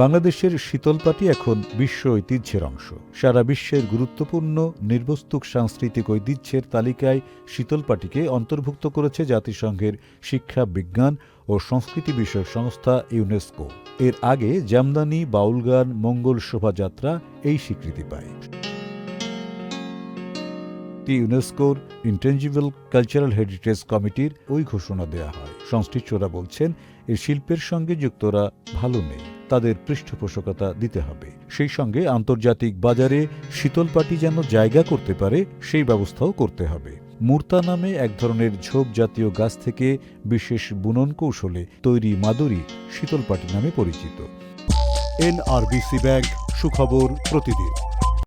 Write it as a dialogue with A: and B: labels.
A: বাংলাদেশের শীতলপাটি এখন বিশ্ব ঐতিহ্যের অংশ। সারা বিশ্বের গুরুত্বপূর্ণ, নির্বস্তুক সাংস্কৃতিক ঐতিহ্যের তালিকায় শীতলপাটিকে অন্তর্ভুক্ত করেছে জাতিসংঘের শিক্ষা বিজ্ঞান ও সংস্কৃতি বিষয়ক সংস্থা ইউনেস্কো। এর আগে জামদানি বাউল গান মঙ্গল শোভাযাত্রা এই স্বীকৃতি পায়। টি ইউনেস্কোর ইন্টেঞ্জিবল কালচারাল হেরিটেজ কমিটির ওই ঘোষণা দেয়া হয়। সংশ্লিষ্টরা বলছেন এই শিল্পের সঙ্গে যুক্তরা ভালো নেই। তাদের পৃষ্ঠপোষকতা দিতে হবে। সেই সঙ্গে আন্তর্জাতিক বাজারে শীতলপাটি যেন জায়গা করতে পারে, সেই ব্যবস্থাও করতে হবে। মূর্তা নামে এক ধরনের ঝোপ জাতীয় গাছ থেকে বিশেষ বুনন কৌশলে তৈরি মাদুরি শীতলপাটি নামে পরিচিত।
B: এনআরবিসি ব্যাংক, সুখবর প্রতিদিন।